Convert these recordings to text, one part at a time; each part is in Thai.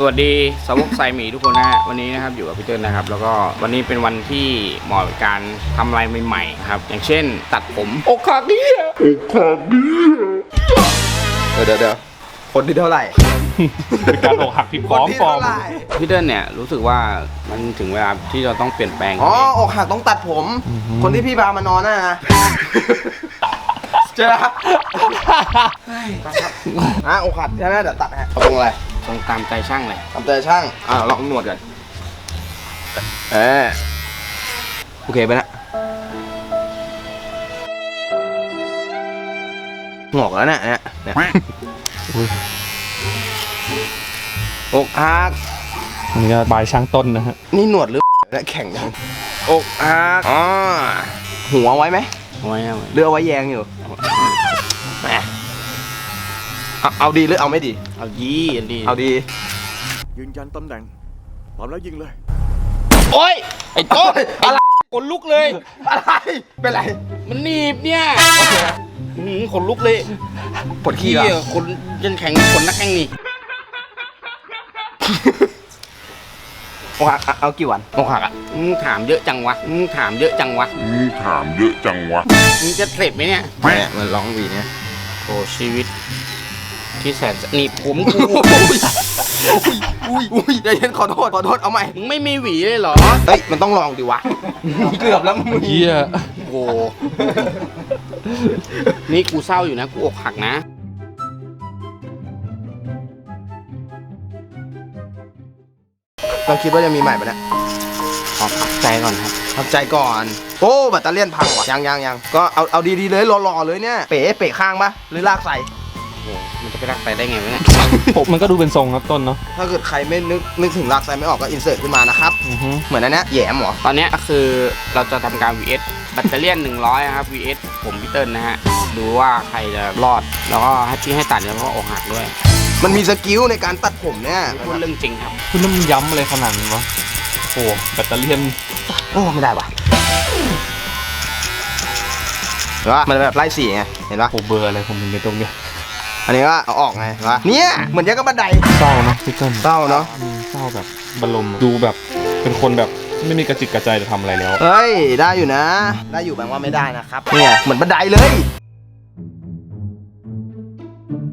สวัสดีสาวกไซหมีทุกคนนะฮะวันนี้นะครับอยู่กับพี่เติ้ลนะครับ แล้วก็วันนี้เป็นวันที่เหมาะกับการทำอะไรใหม่ๆนะครับ อย่างเช่น ตัดผมอกหักเนี่ยเดี๋ยวเดี๋ยวเดี๋ยวคนที่เท่าไหร่เป็นการอกหักที่พคนร้อมที่ปลอเท่ามไหร่พี่เติ้ลเนี่ยรู้สึกว่ามันถึงเวลาที่เราต้องเปลี่ยนแปลงอ๋ออกหักต้องตัดผม คนที่พี่พามานอนน่ะนะเจอครับอะอกหักใช่ไหมเดี๋ยวตัดฮะเอาตรงอะไร ตรงตามใจช่างเลยทำใจช่างอะลองหนวดกันเออโอเคไปนะงอกแล้วเนี่ยเนี่ยเนี่ยอกหักอันนี่ก็บายช่างต้นนะฮะ นี่หนวดหรือและแข่งยังอกหักอ๋อหัวไว้ไหมเอาไว้เอาไว้หรือเอาไว้แยงอยู่แหม เอาเอาดีหรือเอาไม่ดี เอายี่อันดีเอาดี ยืนยันตำแหน่งพร้อมแล้วยิงเลย โอ้ยไอ้โต้นอะไรขนลุกเลย อะไร เป็นไรมันหนีบเนี่ยอื้อหือขนลุกเลยปวดขี้เหรเหี้ยอคนจนแข็งขนนักแข้งนี่อกหักเอาเอากี่วันอกหักอะมึงถามเยอะจังวะมึงถามเยอะจังวะมึงถามเยอะจังวะมึงจะเสร็จไหมเนี่ยเนี่ยมันร้องหวีเนี่ยโอ้ชีวิต ที่แสนจะหนีบผมกูอุ้ยอุ้ยใจเย็นขอโทษขอโทษเอาใหม่ มึงไม่มีหวีเลยเหรอ เฮ้ย มันต้องลองดิวะ เกือบแล้วมึงเฮียโอ้นี่กูเศร้าอยู่นะ กูอกหักนะลองคิดว่าจะมีใหม่ปะเนี่ยขอพักใจก่อนครับ ทำใจก่อน โอ้แบตเตอรี่ยนพังว่ะยังยังยังก็เอาเอาดีๆเลยหล่อๆเลยเนี่ย เป๋เป๋ข้างปะหรือลากใส่โอ้มัน จะไปรักไปได้ไงวะเนี่ย ผมมันก็ดูเป็นทรงครับต้นเนาะถ้าเกิดใครไม่นึกนึกถึงลากใส่ไม่ออกก็อินเสิร์ตขึ้นมานะครับ อือฮึเหมือนอันเนี้ยแหยมเหรอ ตอนเนี้ยก็คือเราจะทำการ VS แบตเตอรี่100ครับ VS ผมพี่เติ้ลนะฮะ ดูว่าใครจะรอด แล้วก็ให้ที่ให้ตัดแล้วก็อกหักด้วยมันมีสกิลในการตัดผมเนี่ยพูดเรื่องจริงครับ คุณน้ำย้ำอะไรขนาดนั้นวะโอ้โหแบตเตอรี่ยนโอ้ไม่ได้ว่ะเห็นปะมันแบบไล่สีไงเห็นปะโอ้เบอร์อะไรผมถึงในตรงเนี้ย อันนี้ก็เอาออกไงเห็นปะเนี่ยเหมือนยังกับบันไดเศร้าเนาะพี่ต้นเศร้าเนาะอืมเศร้าแบบบรรลมดูแบบเป็นคนแบบไม่มีกระจิตกระใจจะทำอะไรแล้ว เฮ้ยได้อยู่นะ ได้อยู่แปลว่าไม่ได้นะครับเนี่ยเหมือนบันไดเลย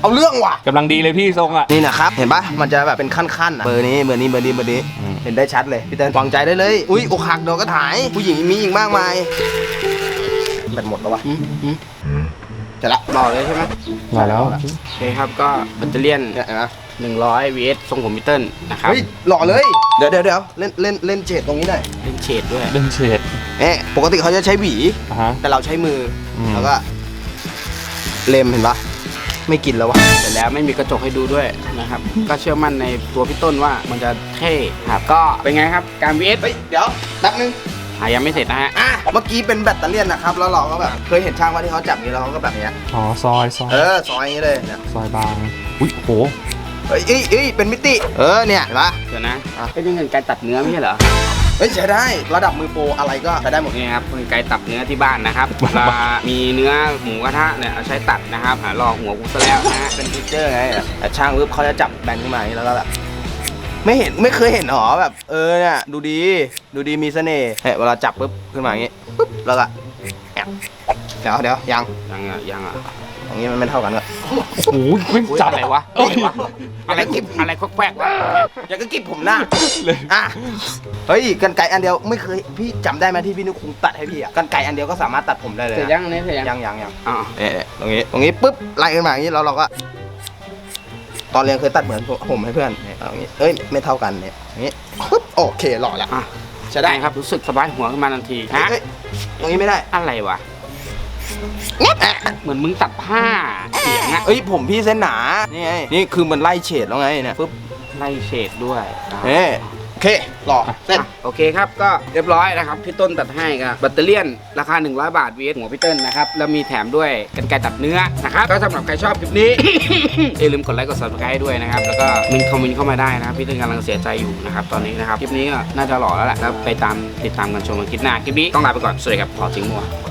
เอาเรื่องว่ะ กำลังดีเลยพี่ทรงอะ นี่นะครับ เห็นปะมันจะแบบเป็นขั้นๆอะเบอร์นี้เบอร์นี้เบอร์นี้เบอร์นี้อืม เห็นได้ชัดเลยพี่เต้นวางใจได้เลยอุ้ยอกหักโดนก็ถ่าย ผู้หญิงมีอีกมากมายแบตหมดแล้ววะ อืมอืมจะละรอเลยใช่ไหมมาแล้ว โอเคครับก็แบตเตอรี่เนี่ยเห็นปะ100 VS ทรงผมพี่เติ้ลนะครับ เฮ้ยหล่อเลย เดี๋ยวเดี๋ยวเดี๋ยวเล่นเล่นเล่นเฉดตรงนี้หน่อยเล่นเฉดด้วยเล่นเฉดเอ๊ะปกติเขาจะใช้หวี อะฮะ แต่เราใช้มืออม แล้วก็ เล็มเห็นปะไม่กินแล้ววะเสร็จแล้วไม่มีกระจกให้ดูด้วยนะครับ ก็เชื่อมั่นในตัวพี่ต้นว่ามันจะเท่ครับก็เป็นไงครับการ VS เฮ้ยเดี๋ยวแป๊บนึง อะยังไม่เสร็จนะฮะ อะเมื่อกี้เป็นแบตเตอรี่ยนนะครับ แล้วเราก็แบบเคยเห็นช่างว่าที่เขาจับนี้แล้วเขาก็แบบเนี้ย อ๋อซอยซอยเออซอยอย่างนี้เลยเนี่ยซอยบาง อุ้ยโอ้โหเฮ้ยเอ้ยเอ้ยเป็นมิติ เออเนี่ยเห็นปะ เดี๋ยวนะอะเป็นยังไงการตัดเนื้อไม่ใช่เหรอ เฮ้ยใช้ได้ระดับมือโปรอะไรก็ใช้ได้หมด นี่ครับเป็นไกตัดเนื้อที่บ้านนะครับเวลามีเนื้อหมูกระทะเนี่ยเอาใช้ตัดนะครับหาลอกหัวกูซะแล้วนะฮะ เป็นฟีเจอร์ไงแต่ช่างปุ๊บเขาจะจับแบนขึ้นมาอย่างนี้แล้วก็แบบ ไม่เห็นไม่เคยเห็นหรอแบบ เออเนี่ยดูดี ดูดีมีเสน่ห์เฮ้ยเวลาจับปุ๊บขึ้นมาอย่างงี้ปุ๊บแล้วก็แอบเดี๋ยวเดี๋ยวยังยังอะยังอะอย่างงี้มันไม่เท่ากันก็โอ้โหไม่อุ๊ยจับอะไรวะอะไรวะอะไรกิบอะไรแควกๆวะอย่าก็กิบผมหน้าเลยอะเฮ้ยกันไก่อันเดียวไม่เคยพี่จำได้ไหมที่พี่นุกคุงตัดให้พี่อะกันไก่อันเดียวก็สามารถตัดผมได้เลยเสร็จนะยังอันนี้เสร็จยังยังยังยังอ๋อเอ๊ะตรงนี้ตรงนี้ปุ๊บไล่ขึ้นมาอย่างนี้แล้วเราก็ ตอนเรียนเคยตัดเหมือนผมให้เพื่อนเนี่ยเอาอย่างนี้เอ้ยไม่เท่ากันเนี่ยอย่างนี้ปุ๊บโอเคหล่อละอะจะได้ครับรู้สึกสบายหัวขึ้นมาทันทีฮะเอ้ยตรงนี้ไม่ได้อะไรวะแง่ะเหมือนมึงตัดผ้าเสียงอะเอ้ยผมพี่เส้นหนานี่ไงนี่คือมันไล่เฉดแล้วไงเนี่ยปุ๊บไล่เฉดด้วยอะเอ๊ะโอ เคหล่อเส้นอะโอเคครับ ก็เรียบร้อยนะครับ พี่ต้นตัดให้กับแบตเตอรี่ยนราคา 100 บาท VS หัวพี่เติ้ลนะครับ แล้วมีแถมด้วยกันไกรตัดเนื้อนะครับ ก็สำหรับใครชอบคลิปนี้ อย่าลืมกดไลค์กด subscribe ด้วยนะครับ แล้วก็มินคอมเมนต์เข้ามาได้นะครับ พี่เติ้ลกำลังเสียใจอยู่นะครับตอนนี้นะครับ คลิปนี้ก็น่าจะหล่อแล้วแหละแล้วไปตามติดตามกันชมกันคลิปหน้า คลิปนี้ต้องลาไปก่อน สวัสดีครับพอจริงมัวเท่อะ